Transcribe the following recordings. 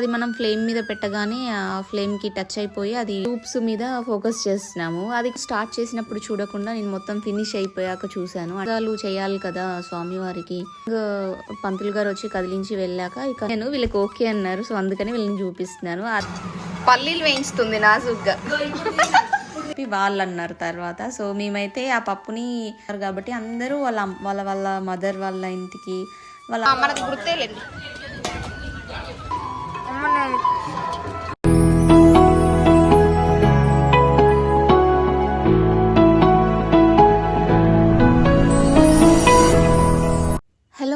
అది మనం ఫ్లేమ్ మీద పెట్టగానే ఆ ఫ్లేమ్కి టచ్ అయిపోయి అది ట్యూబ్స్ మీద ఫోకస్ చేస్తున్నాము. అది స్టార్ట్ చేసినప్పుడు చూడకుండా నేను మొత్తం ఫినిష్ అయిపోయాక చూశాను. వాళ్ళు చేయాలి కదా స్వామి వారికి పంతులు గారు వచ్చి కదిలించి వెళ్ళాక ఇక నేను వీళ్ళకి ఓకే అన్నారు. సో అందుకని వీళ్ళని చూపిస్తున్నాను పల్లీలు వేయించుతుంది నాజుగ్గా. వాళ్ళు అన్నారు తర్వాత. సో మేమైతే ఆ పప్పుని కాబట్టి అందరూ వాళ్ళ వాళ్ళ వాళ్ళ మదర్ వాళ్ళ ఇంటికి వాళ్ళ మనకు గుర్తే లేదు హలో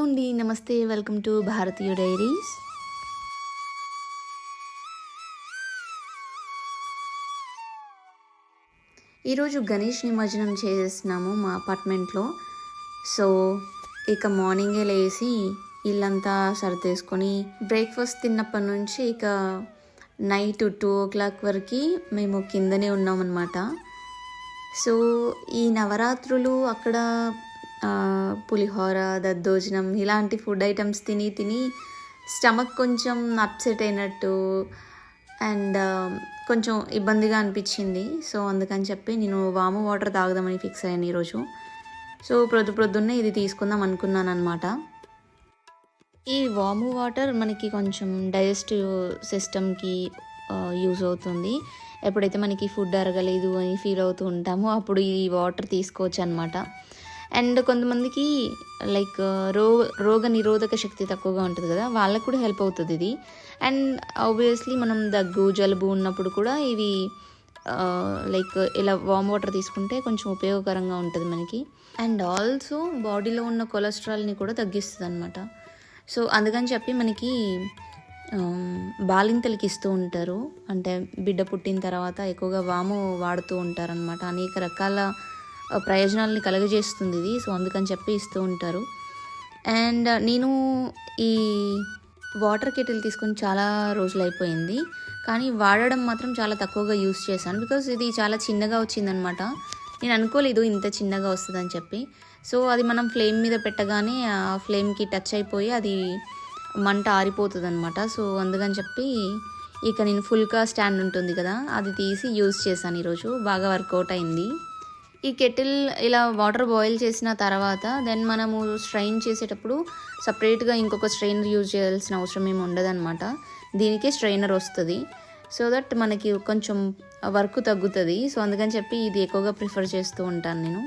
అండి నమస్తే వెల్కమ్ టు భారతీయ డైరీస్. ఈరోజు గణేష్ నిమజ్జనం చేసేస్తున్నాము మా అపార్ట్మెంట్లో. సో ఇక మార్నింగే లేచి ఇల్లంతా సర్దేసుకొని బ్రేక్ఫాస్ట్ తిన్నప్పటి నుంచి ఇక నైట్ టూ ఓ క్లాక్ వరకు మేము కిందనే ఉన్నామన్నమాట. సో ఈ నవరాత్రులు అక్కడ పులిహోర దద్దోజనం ఇలాంటి ఫుడ్ ఐటమ్స్ తిని తిని స్టమక్ కొంచెం అప్సెట్ అయినట్టు అండ్ కొంచెం ఇబ్బందిగా అనిపించింది. సో అందుకని చెప్పి నేను వాము వాటర్ తాగుదామని ఫిక్స్ అయ్యాను ఈరోజు. సో ప్రొద్దు ప్రొద్దున్నే ఇది తీసుకుందాం అనుకున్నాను అనమాట ఈ వాము వాటర్ మనకి కొంచెం డైజెస్టివ్ సిస్టమ్కి యూజ్ అవుతుంది. ఎప్పుడైతే మనకి ఫుడ్ అరగలేదు అని ఫీల్ అవుతూ ఉంటామో అప్పుడు ఈ వాటర్ తీసుకోవచ్చు అనమాట అండ్ కొంతమందికి లైక్ రో రోగ నిరోధక శక్తి తక్కువగా ఉంటుంది కదా వాళ్ళకు కూడా హెల్ప్ అవుతుంది ఇది. అండ్ ఆబ్వియస్లీ మనం దగ్గు జలుబు ఉన్నప్పుడు కూడా ఇవి లైక్ ఇలా వామ్ వాటర్ తీసుకుంటే కొంచెం ఉపయోగకరంగా ఉంటుంది మనకి. అండ్ ఆల్సో బాడీలో ఉన్న కొలెస్ట్రాల్ని కూడా తగ్గిస్తుంది అనమాట సో అందుకని చెప్పి మనకి బాలింతలకి ఇస్తూ ఉంటారు. అంటే బిడ్డ పుట్టిన తర్వాత ఎక్కువగా వాము వాడుతూ ఉంటారనమాట అనేక రకాల ప్రయోజనాలని కలుగజేస్తుంది ఇది. సో అందుకని చెప్పి ఇస్తూ ఉంటారు. అండ్ నేను ఈ వాటర్ కెటిల్ తీసుకొని చాలా రోజులు అయిపోయింది కానీ వాడడం మాత్రం చాలా తక్కువగా యూస్ చేశాను. బికాజ్ ఇది చాలా చిన్నగా వచ్చిందనమాట నేను అనుకోలేదు ఇంత చిన్నగా వస్తుందని చెప్పి. సో అది మనం ఫ్లేమ్ మీద పెట్టగానే ఆ ఫ్లేమ్కి టచ్ అయిపోయి అది మంట ఆరిపోతుంది అనమాట సో అందుకని చెప్పి ఇక నేను ఫుల్గా స్టాండ్ ఉంటుంది కదా అది తీసి యూజ్ చేశాను ఈరోజు. బాగా వర్కౌట్ అయింది. ఈ కెటిల్ ఇలా వాటర్ బాయిల్ చేసిన తర్వాత దెన్ మనము స్ట్రైన్ చేసేటప్పుడు సపరేట్గా ఇంకొక స్ట్రైనర్ యూజ్ చేయాల్సిన అవసరం ఏమి ఉండదన్నమాట. దీనికే స్ట్రైనర్ వస్తుంది. సో దట్ మనకి కొంచెం వర్క్ తగ్గుతుంది. సో అందుకని చెప్పి ఇది ఎక్కువగా ప్రిఫర్ చేస్తూ ఉంటాను నేను.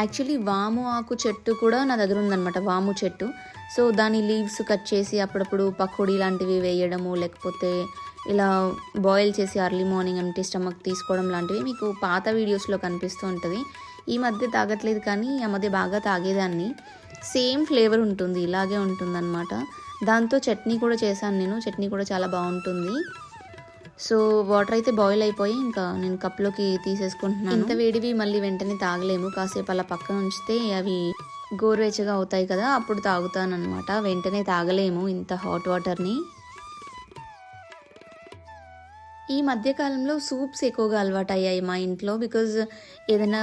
యాక్చువల్లీ వాము ఆకు చెట్టు కూడా నా దగ్గర ఉందన్నమాట వాము చెట్టు. సో దాని లీవ్స్ కట్ చేసి అప్పుడప్పుడు పకోడీ లాంటివి వేయడము లేకపోతే ఇలా బాయిల్ చేసి అర్లీ మార్నింగ్ అంటే స్టమక్ తీసుకోవడం లాంటివి మీకు పాత వీడియోస్లో కనిపిస్తూ ఉంటుంది. ఈ మధ్య తాగట్లేదు కానీ ఆ మధ్య బాగా తాగేదాన్ని. సేమ్ ఫ్లేవర్ ఉంటుంది ఇలాగే ఉంటుందన్నమాట. దాంతో చట్నీ కూడా చేశాను నేను చట్నీ కూడా చాలా బాగుంటుంది. సో వాటర్ అయితే బాయిల్ అయిపోయి ఇంకా నేను కప్లోకి తీసేసుకుంటున్నాను. ఇంత వేడివి మళ్ళీ వెంటనే తాగలేము కాసేపు అలా పక్కన ఉంచితే అవి గోరువెచ్చగా అవుతాయి కదా అప్పుడు తాగుతాను అనమాట వెంటనే తాగలేము ఇంత హాట్ వాటర్ని ఈ మధ్యకాలంలో సూప్స్ ఎక్కువగా అలవాటు అయ్యాయి మా ఇంట్లో బికాజ్ ఏదైనా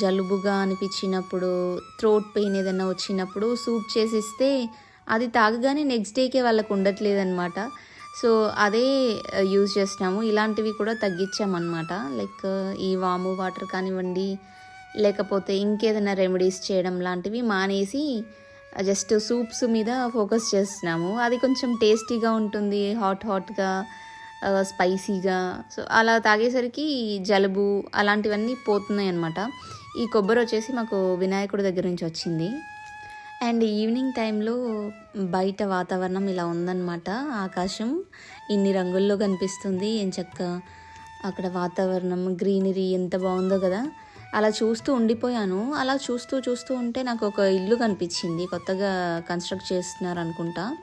జలుబుగా అనిపించినప్పుడు థ్రోట్ పెయిన్ ఏదైనా వచ్చినప్పుడు సూప్ చేసిస్తే అది తాగగానే నెక్స్ట్ డేకే వాళ్ళకు ఉండట్లేదనమాట సో అదే యూజ్ చేస్తున్నాము ఇలాంటివి కూడా తగ్గించామన్నమాట. లైక్ ఈ వాము వాటర్ కానివ్వండి లేకపోతే ఇంకేదైనా రెమెడీస్ చేయడం లాంటివి మానేసి జస్ట్ సూప్స్ మీద ఫోకస్ చేస్తున్నాము. అది కొంచెం టేస్టీగా ఉంటుంది హాట్ హాట్గా స్పైసీగా. సో అలా తాగేసరికి జలుబు అలాంటివన్నీ పోతున్నాయి అన్నమాట ఈ కొబ్బరి వచ్చేసి మాకు వినాయకుడి దగ్గర నుంచి వచ్చింది. అండ్ ఈవినింగ్ టైంలో బయట వాతావరణం ఇలా ఉందన్నమాట. ఆకాశం ఇన్ని రంగుల్లో కనిపిస్తుంది. ఎంచక్క అక్కడ వాతావరణం గ్రీనరీ ఎంత బాగుందో కదా. అలా చూస్తూ ఉండిపోయాను. అలా చూస్తూ చూస్తూ ఉంటే నాకు ఒక ఇల్లు కనిపించింది. కొత్తగా కన్స్ట్రక్ట్ చేస్తున్నారు అనుకుంటా.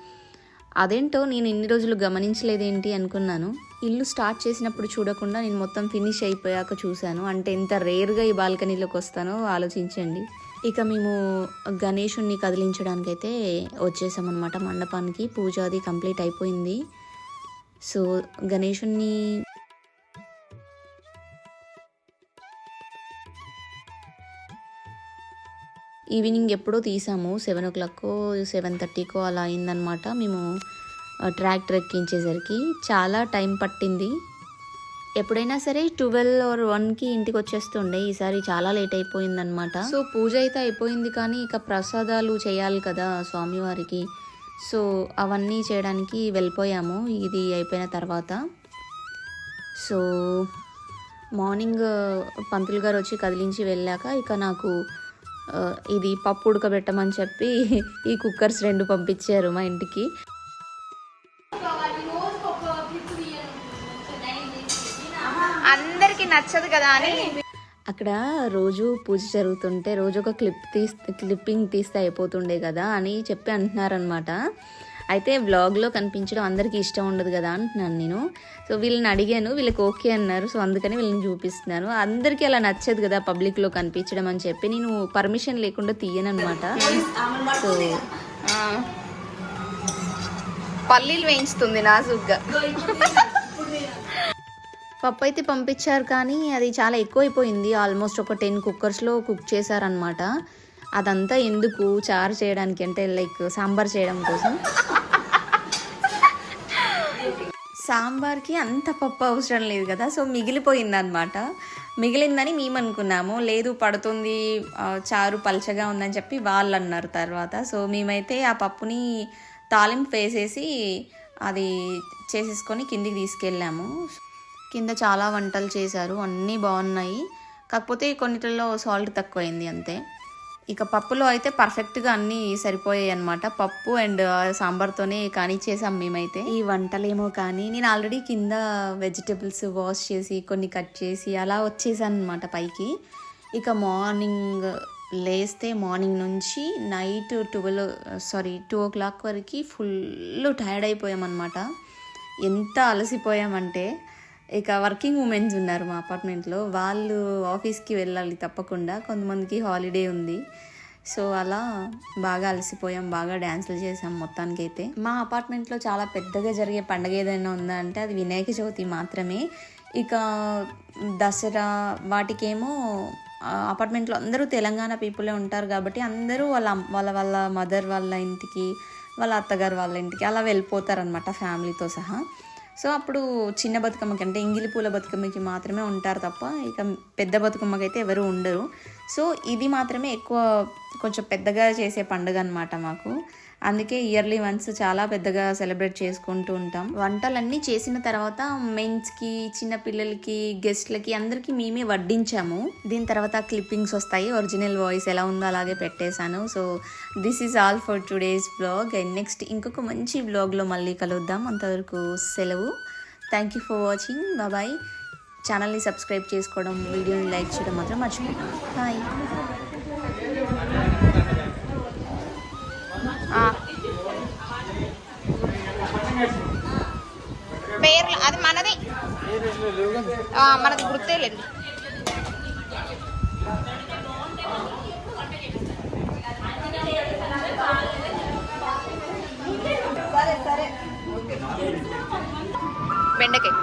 అదేంటో నేను ఇన్ని రోజులు గమనించలేదేంటి అనుకున్నాను. ఇల్లు స్టార్ట్ చేసినప్పుడు చూడకుండా నేను మొత్తం ఫినిష్ అయిపోయాక చూశాను. అంటే ఎంత రేర్గా ఈ బాల్కనీలోకి వస్తానో ఆలోచించండి. ఇక మేము గణేషుణ్ణి కదిలించడానికైతే వచ్చేసామన్నమాట. మండపానికి పూజ అది కంప్లీట్ అయిపోయింది. సో గణేషుణ్ణి ఈవినింగ్ ఎప్పుడో తీసాము. సెవెన్ ఓ క్లాక్కో సెవెన్ థర్టీకో అలా అయిందనమాట మేము ట్రాక్టర్ ఎక్కించేసరికి చాలా టైం పట్టింది. ఎప్పుడైనా సరే ట్వెల్వ్ ఆర్ వన్కి ఇంటికి వచ్చేస్తుండే. ఈసారి చాలా లేట్ అయిపోయిందనమాట సో పూజ అయితే అయిపోయింది కానీ ఇక ప్రసాదాలు చేయాలి కదా స్వామివారికి. సో అవన్నీ చేయడానికి వెళ్ళిపోయాము. ఇది అయిపోయిన తర్వాత. సో మార్నింగ్ పంతులు గారు వచ్చి కదిలించి వెళ్ళాక ఇక నాకు ఇది పప్పు ఉడకబెట్టమని చెప్పి ఈ కుక్కర్స్ రెండు పంపించారు మా ఇంటికి. అందరికి నచ్చదు కదా అని అక్కడ రోజు పూజ జరుగుతుంటే రోజు ఒక క్లిప్ తీస్ క్లిప్పింగ్ తీస్తే అయిపోతుండే కదా అని చెప్పి అంటున్నారనమాట అయితే వ్లాగ్లో కనిపించడం అందరికీ ఇష్టం ఉండదు కదా అంటున్నాను నేను. సో వీళ్ళని అడిగాను వీళ్ళకి ఓకే అన్నారు. సో అందుకని వీళ్ళని చూపిస్తున్నాను. అందరికీ అలా నచ్చదు కదా పబ్లిక్లో కనిపించడం అని చెప్పి. నేను పర్మిషన్ లేకుండా తీయను అనమాట సో పల్లీలు వేయించుతుంది నాజుగ్గా. పప్పు అయితే పంపించారు కానీ అది చాలా ఎక్కువైపోయింది. ఆల్మోస్ట్ ఒక టెన్ కుక్కర్స్లో కుక్ చేశారనమాట అదంతా ఎందుకు? చారు చేయడానికి అంటే లైక్ సాంబార్ చేయడం కోసం. సాంబార్కి అంత పప్పు అవసరం లేదు కదా సో మిగిలిపోయింది అనమాట మిగిలిందని మేము అనుకున్నాము. లేదు పడుతుంది చారు పలచగా ఉందని చెప్పి వాళ్ళు అన్నారు తర్వాత. సో మేమైతే ఆ పప్పుని తాలింపు వేసేసి అది చేసేసుకొని కిందికి తీసుకెళ్ళాము. కింద చాలా వంటలు చేశారు. అన్నీ బాగున్నాయి. కాకపోతే కొన్నిటిలో సాల్ట్ తక్కువైంది అంతే. ఇక పప్పులో అయితే పర్ఫెక్ట్గా అన్నీ సరిపోయాయి అనమాట పప్పు అండ్ సాంబార్తోనే కానిచ్చేసాం మేమైతే. ఈ వంటలేమో కానీ నేను ఆల్రెడీ కింద వెజిటేబుల్స్ వాష్ చేసి కొన్ని కట్ చేసి అలా వచ్చేసాను అనమాట పైకి. ఇక మార్నింగ్ లేస్తే మార్నింగ్ నుంచి night twelve sorry two o'clock వరకు ఫుల్ టైర్డ్ అయిపోయామన్నమాట. ఎంత అలసిపోయామంటే ఇక వర్కింగ్ ఉమెన్స్ ఉన్నారు మా అపార్ట్మెంట్లో. వాళ్ళు ఆఫీస్కి వెళ్ళాలి తప్పకుండా. కొంతమందికి హాలిడే ఉంది. సో అలా బాగా అలసిపోయాం బాగా డ్యాన్సులు చేసాం మొత్తానికి అయితే మా అపార్ట్మెంట్లో చాలా పెద్దగా జరిగే పండగ ఏదైనా ఉందా అంటే అది వినాయక చవితి మాత్రమే. ఇక దసరా వాటికేమో అపార్ట్మెంట్లో అందరూ తెలంగాణ పీపులే ఉంటారు కాబట్టి అందరూ వాళ్ళ వాళ్ళ వాళ్ళ మదర్ వాళ్ళ ఇంటికి వాళ్ళ అత్తగారు వాళ్ళ ఇంటికి అలా వెళ్ళిపోతారనమాట ఫ్యామిలీతో సహా. సో అప్పుడు చిన్న బతుకమ్మకి అంటే ఇంగిలి పూల బతుకమ్మకి మాత్రమే ఉంటారు తప్ప ఇక పెద్ద బతుకమ్మకి అయితే ఎవరు ఉండరు. సో ఇది మాత్రమే ఎక్కువ కొంచెం పెద్దగా చేసే పండుగ అనమాట మాకు. అందుకే ఇయర్లీ వన్స్ చాలా పెద్దగా సెలబ్రేట్ చేసుకుంటూ ఉంటాం. వంటలన్నీ చేసిన తర్వాత మెయిన్స్కి చిన్న పిల్లలకి గెస్ట్లకి అందరికీ మేమే వడ్డించాము. దీని తర్వాత క్లిప్పింగ్స్ వస్తాయి. ఒరిజినల్ వాయిస్ ఎలా ఉందో అలాగే పెట్టేశాను. So this is all for today's blog and next ఇంకొక మంచి బ్లాగ్లో మళ్ళీ కలుద్దాం. అంతవరకు సెలవు. థ్యాంక్ యూ ఫర్ వాచింగ్ బాబాయ్ ఛానల్ని సబ్స్క్రైబ్ చేసుకోవడం వీడియోని లైక్ చేయడం మాత్రం మర్చిపోకండి. బాయ్ పేర్లు అది మనది మనది గుర్తేలేండి బెండకాయ